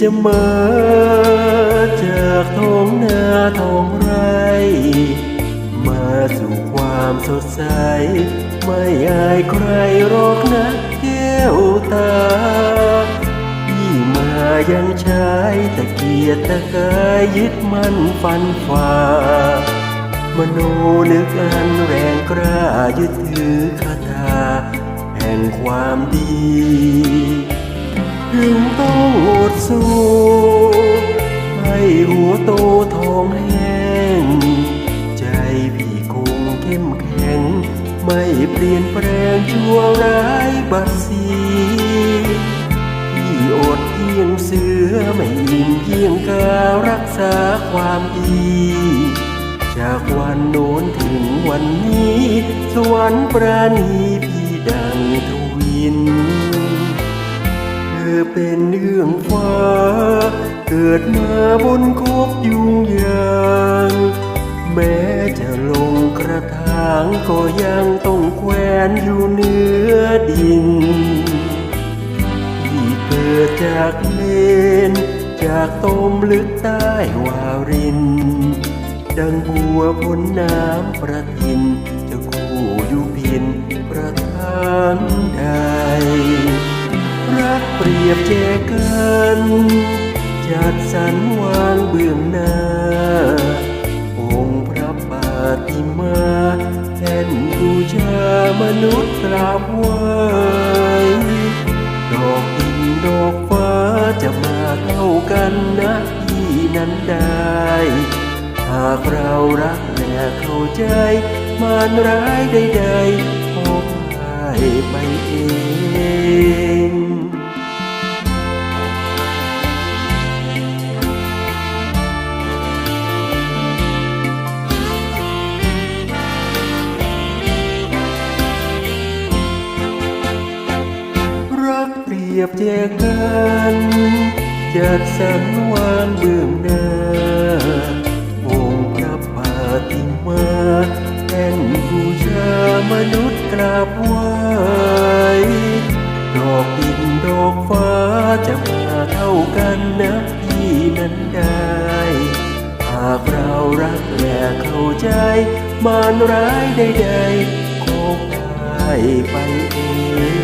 จะมาจากท้องนาท้องไร่ มาสู่ความสดใส ไม่อายใครรอกนะแก้วตาที่มายังใชายตะเกียรตะกายยึดมั่นฟันฝ่ามโนนึกอันแรงกล้ายึดถือคาถาแห่งความดี ถึงต้องอดสู้ให้หัวโตทองแห้ง ใจพี่คงเข้มแข็ง ไม่เปลี่ยนแปลงชั่วร้ายบัดสีพี่อดเยี่ยงเสือไม่อิ่มเยี่ยงการักษาความดีจากวันโน้นถึงวันนี้ สวรรค์ประนีพี่ดังทวิน เธอเป็นเรื่องฟ้า เกิดมาบนคบยุงยาง แม้จะลงกระถางก็ยังต้องแขวนอยู่เหนือดินที่เกิดจากเลน จากต้มลึกใต้วาริน ดังบัวพ้นน้ำประทิน เปรียบแจกันจัดสรรวางเบื้องหน้า องค์พระปาติมาแทนบูชามนุษย์กราบไหวดอกดินดอกฟ้าจะมาเท่ากันนะที่นั้นได้ หากเรารักและเข้าใจมารร้ายใดๆพบให้ไปเอง ยียบแจกันจัดสรรวางเบื้องหน้าองค์พระปาติมาแทนบูชามนุษย์กราบไหวดอกดินดอกฟ้าจะมาเท่ากันนะที่นั้นได้หากเรารักและเข้าใจ มารร้ายใดๆคงได้ไปเอง